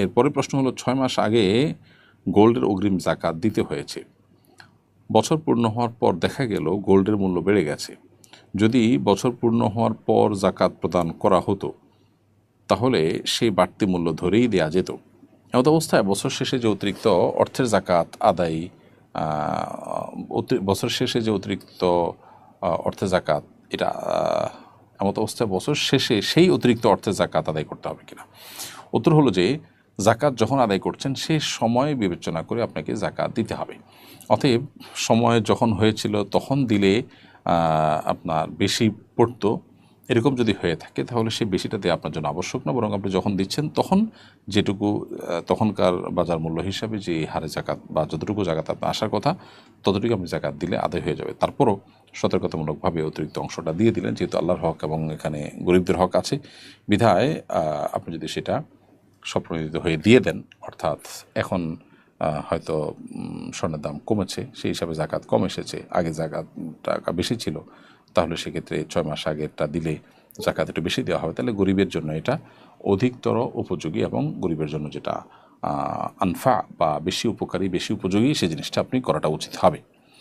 এরপরে প্রশ্ন হলো, ছয় মাস আগে গোল্ডের অগ্রিম জাকাত দিতে হয়েছে। বছর পূর্ণ হওয়ার পর দেখা গেল, গোল্ডের মূল্য বেড়ে গেছে। যদি বছর পূর্ণ হওয়ার পর জাকাত প্রদান করা হতো, তাহলে সেই বাড়তি মূল্য ধরেই দেয়া যেত। এমত অবস্থায় বছর শেষে যে অতিরিক্ত অর্থের জাকাত আদায় বছর শেষে যে অতিরিক্ত অর্থের জাকাত, এটা এমত অবস্থায় বছর শেষে সেই অতিরিক্ত অর্থের জাকাত আদায় করতে হবে কিনা? উত্তর হলো যে জাকাত যখন আদায় করছেন, সে সময় বিবেচনা করে আপনাকে জাকাত দিতে হবে। অতএব সময় যখন হয়েছিল, তখন দিলে আপনার বেশি পড়তো। এরকম যদি হয়ে থাকে, তাহলে সেই বেশিটা দেওয়া আপনার জন্য আবশ্যক না। বরং আপনি যখন দিচ্ছেন, তখন যেটুকু তখনকার বাজার মূল্য হিসাবে যে হারে জাকাত বা যতটুকু জাকাত আপনার আসার কথা, ততটুকু আপনি জাকাত দিলে আদায় হয়ে যাবে। তারপরও সতর্কতামূলকভাবে অতিরিক্ত অংশটা দিয়ে দিলেন, যেহেতু আল্লাহর হক এবং এখানে গরিবদের হক আছে। বিধায় আপনি যদি সেটা স্বপ্রণোদিত হয়ে দিয়ে দেন, অর্থাৎ এখন হয়তো স্বর্ণের দাম কমেছে, সেই হিসাবে জাকাত কম এসেছে, আগে জাকাত টাকা বেশি ছিল, তাহলে সেক্ষেত্রে ছয় মাস আগেরটা দিলে জাকাত একটু বেশি দেওয়া হবে, তাহলে গরিবের জন্য এটা অধিকতর উপযোগী এবং গরিবের জন্য যেটা আনফা বা বেশি উপকারী, বেশি উপযোগী সেই জিনিসটা আপনি করাটা উচিত হবে।